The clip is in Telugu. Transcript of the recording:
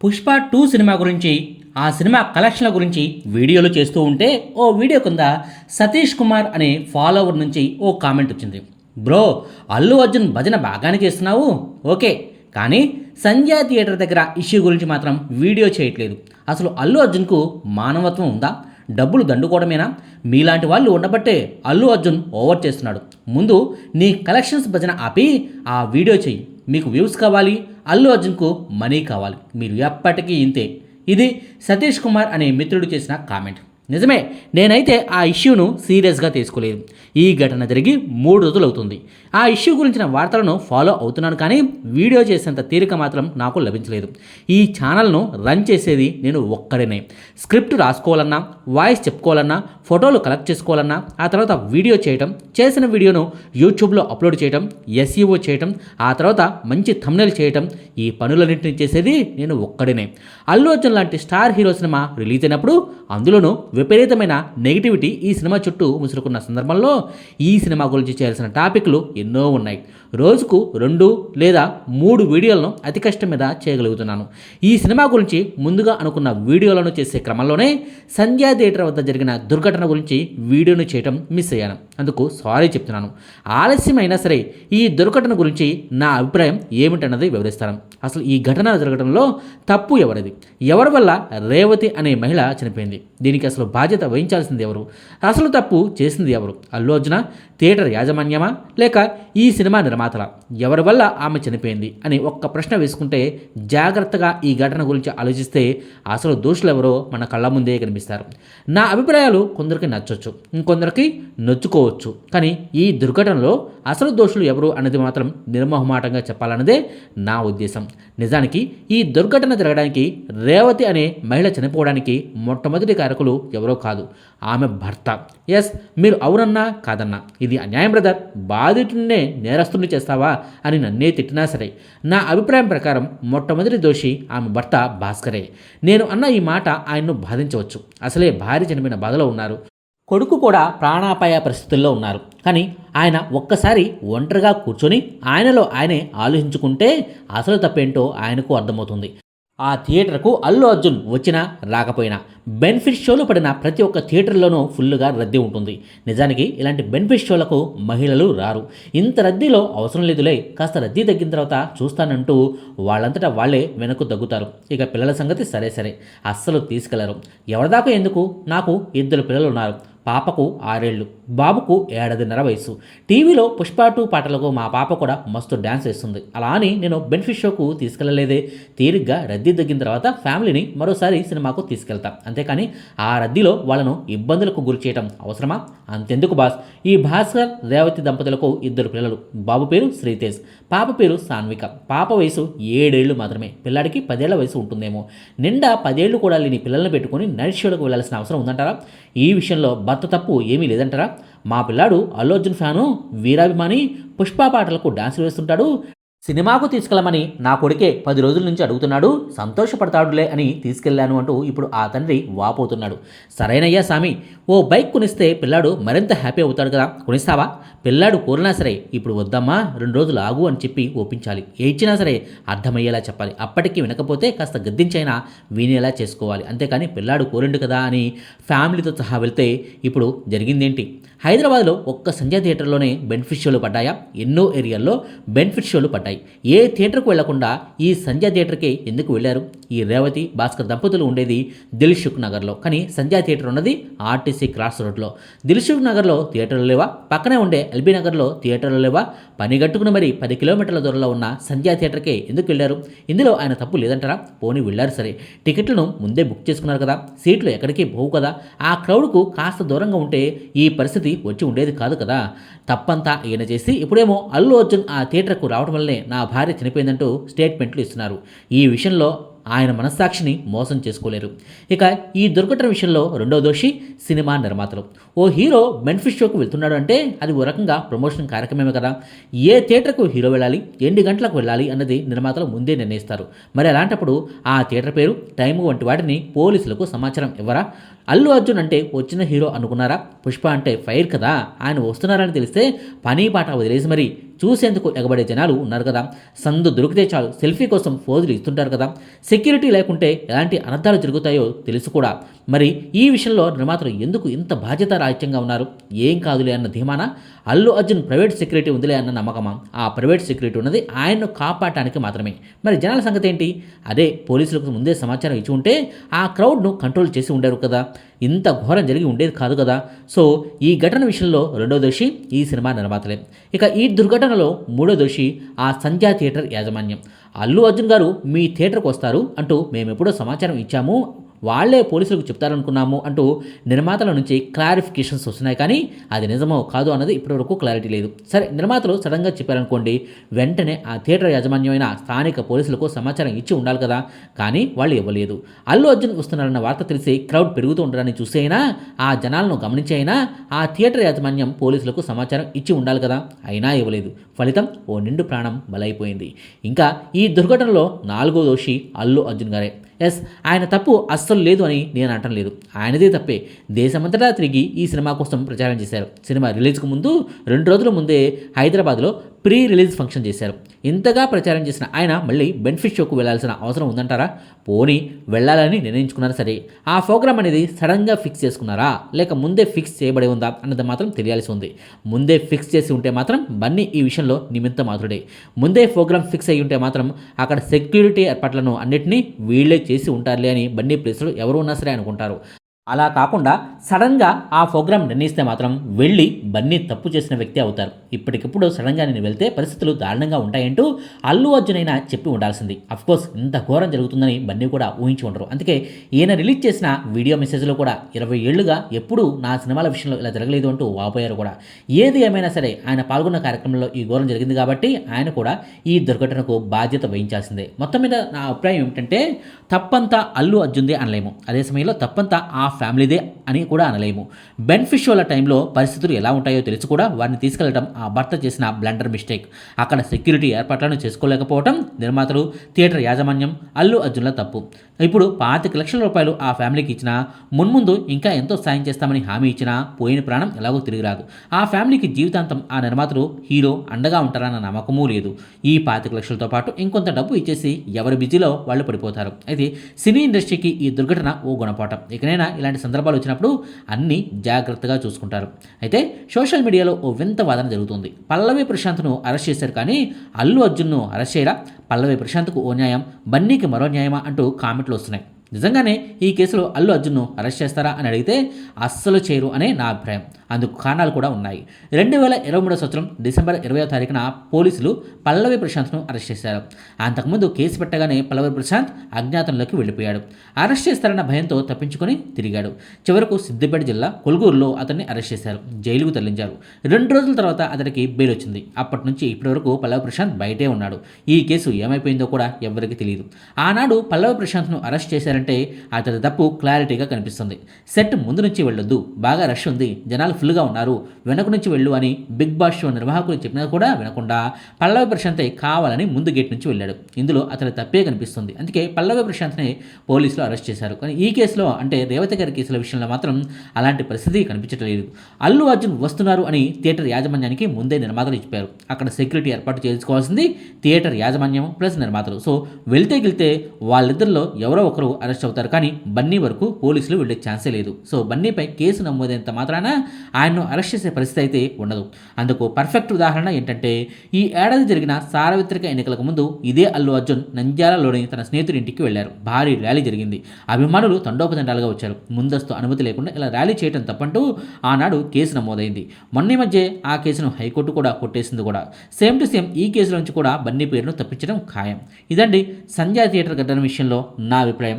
పుష్ప టూ సినిమా గురించి ఆ సినిమా కలెక్షన్ల గురించి వీడియోలు చేస్తూ ఉంటే ఓ వీడియో కింద సతీష్ కుమార్ అనే ఫాలోవర్ నుంచి ఓ కామెంట్ వచ్చింది. బ్రో అల్లు అర్జున్ భజన బాగానే చేస్తున్నావు. ఓకే కానీ సంధ్యా థియేటర్ దగ్గర ఇష్యూ గురించి మాత్రం వీడియో చేయట్లేదు. అసలు అల్లు అర్జున్కు మానవత్వం ఉందా? డబ్బులు దండుకోవడమేనా? మీలాంటి వాళ్ళు ఉండబట్టే అల్లు అర్జున్ ఓవర్ చేస్తున్నాడు. ముందు నీ కలెక్షన్స్ భజన ఆపి ఆ వీడియో చెయ్యి. మీకు వ్యూస్ కావాలి అల్లు అర్జున్కు మనీ కావాలి. మీరు ఎప్పటికీ ఇంతే. ఇది సతీష్ కుమార్ అనే మిత్రుడు చేసిన కామెంట్ నిజమే నేనైతే ఆ ఇష్యూను సీరియస్గా తీసుకోలేదు. ఈ ఘటన జరిగి మూడు రోజులు అవుతుంది ఆ ఇష్యూ గురించిన వార్తలను ఫాలో అవుతున్నాను కానీ వీడియో చేసేంత తీరిక మాత్రం నాకు లభించలేదు. ఈ ఛానల్ను రన్ చేసేది నేను ఒక్కడనే. స్క్రిప్ట్ రాసుకోవాలన్నా వాయిస్ చెప్పుకోవాలన్నా ఫోటోలు కలెక్ట్ చేసుకోవాలన్నా ఆ తర్వాత వీడియో చేయటం చేసిన వీడియోను యూట్యూబ్లో అప్లోడ్ చేయటం ఎస్ఈఓ చేయటం ఆ తర్వాత మంచి థంబ్నెల్ చేయటం ఈ పనులన్నింటినీ చేసేది నేను ఒక్కడనే. అల్లు అర్జున్ లాంటి స్టార్ హీరో సినిమా రిలీజ్ అయినప్పుడు అందులోనూ విపరీతమైన నెగిటివిటీ ఈ సినిమా చుట్టూ ముసురుకున్న సందర్భంలో ఈ సినిమా గురించి చేయాల్సిన టాపిక్లు ఎన్నో ఉన్నాయి. రోజుకు రెండు లేదా మూడు వీడియోలను అతి కష్టం మీద చేయగలుగుతున్నాను. ఈ సినిమా గురించి ముందుగా అనుకున్న వీడియోలను చేసే క్రమంలోనే సంధ్యా థియేటర్ వద్ద జరిగిన దుర్ఘటన గురించి వీడియోను చేయటం మిస్ అయ్యాను. అందుకు సారీ చెప్తున్నాను. ఆలస్యం సరే ఈ దుర్ఘటన గురించి నా అభిప్రాయం ఏమిటన్నది వివరిస్తాను. అసలు ఈ ఘటన జరగడంలో తప్పు ఎవరిది? ఎవరి వల్ల రేవతి అనే మహిళ చనిపోయింది? దీనికి అసలు బాధ్యత వహించాల్సింది ఎవరు? అసలు తప్పు చేసింది ఎవరు? అల్లు అర్జున థియేటర్ యాజమాన్యమా లేక ఈ సినిమా నిర్మాతల? ఎవరి వల్ల ఆమె చనిపోయింది? అని ఒక్క ప్రశ్న వేసుకుంటే జాగ్రత్తగా ఈ ఘటన గురించి ఆలోచిస్తే అసలు దోషులు ఎవరో మన కళ్ళ ముందే కనిపిస్తారు. నా అభిప్రాయాలు కొందరికి నచ్చొచ్చు ఇంకొందరికి నొచ్చుకోవచ్చు. కానీ ఈ దుర్ఘటనలో అసలు దోషులు ఎవరు అనేది మాత్రం నిర్మోహమాటంగా చెప్పాలన్నదే నా ఉద్దేశం. నిజానికి ఈ దుర్ఘటన జరగడానికి రేవతి అనే మహిళ చనిపోవడానికి మొట్టమొదటి కారకులు ఎవరో కాదు ఆమె భర్త. ఎస్ మీరు అవునన్నా కాదన్నా. ఇది అన్యాయం బ్రదర్. బాధితుడినే నేరస్తుని చేస్తావా అని నన్నే తిట్టినా సరే. నా అభిప్రాయం ప్రకారం మొట్టమొదటి దోషి ఆమె భర్త భాస్కరే. నేను అన్న ఈ మాట ఆయన్ను బాధించవచ్చు. అసలే భార్య చనిపోయిన బాధలో ఉన్నారు. కొడుకు కూడా ప్రాణాపాయ పరిస్థితుల్లో ఉన్నారు. కానీ ఆయన ఒక్కసారి ఒంటరిగా కూర్చొని ఆయనలో ఆయనే ఆలోచించుకుంటే అసలు తప్పేంటో ఆయనకు అర్థమవుతుంది. ఆ థియేటర్కు అల్లు అర్జున్ వచ్చినా రాకపోయినా బెనిఫిట్ షోలు పడిన ప్రతి ఒక్క థియేటర్లోనూ ఫుల్గా రద్దీ ఉంటుంది. నిజానికి ఇలాంటి బెనిఫిట్ షోలకు మహిళలు రారు. ఇంత రద్దీలో అవసరం లేదులే కాస్త రద్దీ తగ్గిన తర్వాత చూస్తానంటూ వాళ్ళంతటా వాళ్ళే వెనక్కు తగ్గుతారు. ఇక పిల్లల సంగతి సరే సరే అస్సలు తీసుకెళ్ళరు. ఎవరిదాకా ఎందుకు? నాకు ఇద్దరు పిల్లలు ఉన్నారు. పాపకు ఆరేళ్ళు బాబుకు ఏడాదిన్నర వయసు టీవీలో పుష్ప టూ పాటలకు మా పాప కూడా మస్తు డ్యాన్స్ వేస్తుంది. అలా అని నేను బెనిఫిట్ షోకు తీసుకెళ్ళలేదే తీరిగ్గా రద్దీ తగ్గిన తర్వాత ఫ్యామిలీని మరోసారి సినిమాకు తీసుకెళ్తా. అంతేకాని ఆ రద్దీలో వాళ్ళను ఇబ్బందులకు గురి చేయటం అవసరమా? అంతెందుకు బాస్. ఈ భాస్కర్ రేవతి దంపతులకు ఇద్దరు పిల్లలు. బాబు పేరు శ్రీతేజ్ పాప పేరు సాన్విక. పాప వయసు ఏడేళ్ళు మాత్రమే. పిల్లాడికి పదేళ్ళ వయసు ఉంటుందేమో. నిండా పదేళ్ళు కూడా లేని పిల్లల్ని పెట్టుకుని నైట్ షోలకు వెళ్ళాల్సిన అవసరం ఉందంటారా? ఈ విషయంలో అంత తప్పు ఏమీ లేదంటారా? మా పిల్లాడు అల్లు అర్జున్ ఫ్యాను వీరాభిమాని పుష్ప పాటలకు డాన్స్ వేస్తుంటాడు. సినిమాకు తీసుకెళ్ళమని నా కొడుకే పది రోజుల నుంచి అడుగుతున్నాడు సంతోషపడతాడులే అని తీసుకెళ్ళాను అంటూ ఇప్పుడు ఆ తండ్రి వాపోతున్నాడు. సరైనయ్యా సామి ఓ బైక్ కొనిస్తే పిల్లాడు మరింత హ్యాపీ అవుతాడు కదా. కొనిస్తావా? పిల్లాడు కోరినా సరే ఇప్పుడు వద్దమ్మా రెండు రోజులు ఆగు అని చెప్పి ఒప్పించాలి. ఏ ఇచ్చినా సరే అర్థమయ్యేలా చెప్పాలి. అప్పటికి వినకపోతే కాస్త గద్దించైనా వినేలా చేసుకోవాలి. అంతేకాని పిల్లాడు కోరిండు కదా అని ఫ్యామిలీతో సహా వెళ్తే ఇప్పుడు జరిగిందేంటి? హైదరాబాద్లో ఒక్క సంజయ్ థియేటర్లోనే బెనిఫిట్ షోలు పడ్డాయా? ఎన్నో ఏరియాల్లో బెనిఫిట్ షోలు పడ్డాయి. ఏ థియేటర్కు వెళ్ళకుండా ఈ సంధ్యా థియేటర్కి ఎందుకు వెళ్ళారు? ఈ రేవతి భాస్కర్ దంపతులు ఉండేది దిల్షుక్ నగర్లో. కానీ సంధ్యా థియేటర్ ఉన్నది ఆర్టీసీ క్రాస్ రోడ్లో. దిల్షుక్ నగర్లో థియేటర్లు లేవా? పక్కనే ఉండే ఎల్బీ నగర్లో థియేటర్లు లేవా? పని గట్టుకుని మరి పది కిలోమీటర్ల దూరంలో ఉన్న సంధ్యా థియేటర్కి ఎందుకు వెళ్ళారు? ఇందులో ఆయన తప్పు లేదంటారా? పోనీ వెళ్ళారు సరే. టికెట్లను ముందే బుక్ చేసుకున్నారు కదా. సీట్లు ఎక్కడికి పోవు కదా. ఆ క్రౌడ్కు కాస్త దూరంగా ఉంటే ఈ పరిస్థితి వచ్చి ఉండేది కాదు కదా. తప్పంతా ఈయన చేసి ఇప్పుడేమో అల్లు అర్జున్ ఆ థియేటర్కు రావడం వల్లనే నా భార్య చనిపోయిందంటూ స్టేట్మెంట్లు ఇస్తున్నారు. ఈ విషయంలో ఆయన మనస్సాక్షిని మోసం చేసుకోలేరు. ఇక ఈ దుర్ఘటన విషయంలో రెండో దోషి సినిమా నిర్మాతలు. ఓ హీరో బెనిఫిట్ షోకు వెళ్తున్నాడు అంటే అది ఓ రకంగా ప్రమోషన్ కార్యక్రమమే కదా. ఏ థియేటర్కు హీరో వెళ్ళాలి? ఎన్ని గంటలకు వెళ్ళాలి? అన్నది నిర్మాతలు ముందే నిర్ణయిస్తారు. మరి అలాంటప్పుడు ఆ థియేటర్ పేరు టైము వంటి వాటిని పోలీసులకు సమాచారం ఇవ్వరా? అల్లు అర్జున్ అంటే వచ్చిన హీరో అనుకున్నారా? పుష్ప అంటే ఫైర్ కదా? ఆయన వస్తున్నారని తెలిస్తే పని పాట వదిలేసి మరి చూసేందుకు ఎగబడే జనాలు ఉన్నారు కదా. సందు దొరికితే చాలు సెల్ఫీ కోసం ఫోజులు ఇస్తుంటారు కదా. సెక్యూరిటీ లేకుంటే ఎలాంటి అనర్థాలు జరుగుతాయో తెలుసు కూడా. మరి ఈ విషయంలో నిర్మాతలు ఎందుకు ఇంత బాధ్యత రాహిత్యంగా ఉన్నారు? ఏం కాదులే అన్న ధీమాన? అల్లు అర్జున్ ప్రైవేట్ సెక్యూరిటీ ఉందిలే అన్న నమ్మకమా? ఆ ప్రైవేట్ సెక్యూరిటీ ఉన్నది ఆయన్ను కాపాడటానికి మాత్రమే. మరి జనాల సంగతి ఏంటి? అదే పోలీసులకు ముందే సమాచారం ఇచ్చి ఉంటే ఆ క్రౌడ్ను కంట్రోల్ చేసి ఉండేరు కదా. ఇంత ఘోరం జరిగి ఉండేది కాదు కదా. సో ఈ ఘటన విషయంలో రెండో దోషి ఈ సినిమా నిర్మాతలే. ఇక ఈ దుర్ఘటనలో మూడో దోషి ఆ సంధ్యా థియేటర్ యాజమాన్యం. అల్లు అర్జున్ గారు మీ థియేటర్కి వస్తారు అంటూ మేము ఎప్పుడో సమాచారం ఇచ్చాము. వాళ్ళే పోలీసులకు చెప్తారనుకున్నాము అంటూ నిర్మాతల నుంచి క్లారిఫికేషన్స్ వస్తున్నాయి కానీ అది నిజమో కాదు అన్నది ఇప్పటివరకు క్లారిటీ లేదు. సరే నిర్మాతలు సడన్గా చెప్పారనుకోండి వెంటనే ఆ థియేటర్ యాజమాన్యమైన స్థానిక పోలీసులకు సమాచారం ఇచ్చి ఉండాలి కదా కానీ వాళ్ళు ఇవ్వలేదు. అల్లు అర్జున్ వస్తున్నారన్న వార్త తెలిసి క్రౌడ్ పెరుగుతూ ఉండడాన్ని చూసి అయినా ఆ జనాలను గమనించి అయినా ఆ థియేటర్ యాజమాన్యం పోలీసులకు సమాచారం ఇచ్చి ఉండాలి కదా అయినా ఇవ్వలేదు. ఫలితం ఓ నిండు ప్రాణం బలైపోయింది. ఇంకా ఈ దుర్ఘటనలో నాలుగో దోషి అల్లు అర్జున్ గారే. ఎస్ ఆయన తప్పు అస్సలు లేదు అని నేను అనటం లేదు. ఆయనదే తప్పే. దేశమంతటా తిరిగి ఈ సినిమా కోసం ప్రచారం చేశారు. సినిమా రిలీజ్కు ముందు రెండు రోజుల ముందే హైదరాబాద్లో ప్రీ రిలీజ్ ఫంక్షన్ చేశారు. ఇంతగా ప్రచారం చేసిన ఆయన మళ్ళీ బెనిఫిట్ షోకు వెళ్ళాల్సిన అవసరం ఉందంటారా? పోనీ వెళ్ళాలని నిర్ణయించుకున్నారా సరే. ఆ ప్రోగ్రామ్ అనేది సడన్గా ఫిక్స్ చేసుకున్నారా? లేక ముందే ఫిక్స్ చేయబడి ఉందా అన్నది మాత్రం తెలియాల్సి ఉంది. ముందే ఫిక్స్ చేసి ఉంటే మాత్రం బన్నీ ఈ విషయంలో నిమిత్త మాత్రుడే ముందే ప్రోగ్రామ్ ఫిక్స్ అయ్యి ఉంటే మాత్రం అక్కడ సెక్యూరిటీ ఏర్పాట్లను అన్నింటినీ వీళ్ళే చేసి ఉంటారులే అని బన్నీ ప్లేస్లో ఎవరు ఉన్నా సరే అనుకుంటారు. అలా కాకుండా సడన్గా ఆ ప్రోగ్రామ్ నిర్ణయిస్తే మాత్రం వెళ్ళి బన్నీ తప్పు చేసిన వ్యక్తి అవుతారు. ఇప్పటికిప్పుడు సడన్గా నేను వెళ్తే పరిస్థితులు దారుణంగా ఉంటాయంటూ అల్లు అర్జున్ అయినా చెప్పి ఉండాల్సింది. అఫ్కోర్స్ ఇంత ఘోరం జరుగుతుందని బన్నీ కూడా ఊహించి ఉండరు. అందుకే ఈయన రిలీజ్ చేసిన వీడియో మెసేజ్లో కూడా ఇరవై ఏళ్ళుగా ఎప్పుడూ నా సినిమాల విషయంలో ఇలా జరగలేదు అంటూ వాపోయారు కూడా. ఏది ఏమైనా సరే ఆయన పాల్గొన్న కార్యక్రమంలో ఈ ఘోరం జరిగింది కాబట్టి ఆయన కూడా ఈ దుర్ఘటనకు బాధ్యత వహించాల్సిందే. మొత్తం మీద నా అభిప్రాయం ఏమిటంటే తప్పంతా అల్లు అర్జున్దే అనలేము. అదే సమయంలో తప్పంతా ఆ ఫ్యామిలీదే అని కూడా అనలేము. బెనిఫిషియోల టైంలో పరిస్థితులు ఎలా ఉంటాయో తెలిసి కూడా వారిని తీసుకెళ్ళడం ఆ భర్త చేసిన బ్లండర్ మిస్టేక్. అక్కడ సెక్యూరిటీ ఏర్పాట్లను చేసుకోలేకపోవడం నిర్మాతలు థియేటర్ యాజమాన్యం అల్లు అర్జున్ల తప్పు. ఇప్పుడు పాతిక లక్షల రూపాయలు ఆ ఫ్యామిలీకి ఇచ్చినా మున్ముందు ఇంకా ఎంతో సాయం చేస్తామని హామీ ఇచ్చినా పోయిన ప్రాణం ఎలాగో తిరిగి రాదు ఆ ఫ్యామిలీకి జీవితాంతం ఆ నిర్మాతలు హీరో అండగా ఉంటారన్న నమ్మకమూ లేదు. ఈ పాతిక లక్షలతో పాటు ఇంకొంత డబ్బు ఇచ్చేసి ఎవరి బిజీలో వాళ్ళు పడిపోతారు. అయితే సినీ ఇండస్ట్రీకి ఈ దుర్ఘటన ఓ గుణపాఠం. ఇకనైనా ఇలాంటి సందర్భాలు వచ్చినప్పుడు అన్నీ జాగ్రత్తగా చూసుకుంటారు. అయితే సోషల్ మీడియాలో ఓ వింత వాదన జరుగుతుంది. పల్లవి ప్రశాంత్ను అరెస్ట్ చేశారు కానీ అల్లు అర్జున్ను అరెస్ట్ చేయరా? పల్లవి ప్రశాంత్కు ఓ న్యాయం బన్నీకి మరో న్యాయమా? అంటూ కామెంట్లు వస్తున్నాయి. నిజంగానే ఈ కేసులో అల్లు అర్జున్ను అరెస్ట్ చేస్తారా అని అడిగితే అస్సలు చేయరు అనే నా అభిప్రాయం. అందుకు కారణాలు కూడా ఉన్నాయి. రెండు వేల ఇరవై మూడో సంవత్సరం డిసెంబర్ ఇరవై తారీఖున పోలీసులు పల్లవి ప్రశాంత్ను అరెస్ట్ చేశారు. అంతకుముందు కేసు పెట్టగానే పల్లవి ప్రశాంత్ అజ్ఞాతంలోకి వెళ్ళిపోయాడు. అరెస్ట్ చేస్తారన్న భయంతో తప్పించుకొని తిరిగాడు. చివరకు సిద్దిపేట జిల్లా కొలుగూరులో అతన్ని అరెస్ట్ చేశారు. జైలుకు తరలించారు. రెండు రోజుల తర్వాత అతనికి బెయిల్ వచ్చింది. అప్పటి నుంచి ఇప్పటి వరకు పల్లవి ప్రశాంత్ బయటే ఉన్నాడు. ఈ కేసు ఏమైపోయిందో కూడా ఎవరికి తెలియదు. ఆనాడు పల్లవి ప్రశాంత్ను అరెస్ట్ చేశారు చేశారంటే అతని తప్పు క్లారిటీగా కనిపిస్తుంది. సెట్ ముందు నుంచి వెళ్ళొద్దు. బాగా రష్ ఉంది. జనాలు ఫుల్గా ఉన్నారు. వెనక నుంచి వెళ్ళు అని బిగ్ బాస్ షో నిర్వాహకులు చెప్పినా కూడా వినకుండా పల్లవి ప్రశాంతే కావాలని ముందు గేట్ నుంచి వెళ్ళాడు. ఇందులో అతని తప్పే కనిపిస్తుంది. అందుకే పల్లవి ప్రశాంత్ని పోలీసులు అరెస్ట్ చేశారు. కానీ ఈ కేసులో అంటే రేవతి గారి కేసుల విషయంలో మాత్రం అలాంటి పరిస్థితి కనిపించట్లేదు. అల్లు అర్జున్ వస్తున్నారు అని థియేటర్ యాజమాన్యానికి ముందే నిర్మాతలు చెప్పారు. అక్కడ సెక్యూరిటీ ఏర్పాటు చేసుకోవాల్సింది థియేటర్ యాజమాన్యం ప్లస్ నిర్మాతలు. సో వెళ్తే గెలితే వాళ్ళిద్దరిలో ఎవరో ఒకరు అరెస్ట్ అవుతారు. కానీ బన్నీ వరకు పోలీసులు వెళ్ళే ఛాన్సే లేదు. సో బన్నీపై కేసు నమోదైనంత మాత్రాన ఆయన్ను అరెస్ట్ చేసే పరిస్థితి అయితే ఉండదు. అందుకు పర్ఫెక్ట్ ఉదాహరణ ఏంటంటే ఈ ఏడాది జరిగిన సార్వత్రిక ఎన్నికలకు ముందు ఇదే అల్లు అర్జున్ నంద్యాలలోని తన స్నేహితుడి ఇంటికి వెళ్ళారు భారీ ర్యాలీ జరిగింది. అభిమానులు తండోపతండాలుగా వచ్చారు. ముందస్తు అనుమతి లేకుండా ఇలా ర్యాలీ చేయడం తప్పంటూ ఆనాడు కేసు నమోదైంది. మొన్న మధ్య ఆ కేసును హైకోర్టు కూడా కొట్టేసింది కూడా. సేమ్ టు సేమ్ ఈ కేసులోంచి కూడా బన్నీ పేరును తప్పించడం ఖాయం. ఇదండి సంధ్యా థియేటర్ ఘటన విషయంలో నా అభిప్రాయం.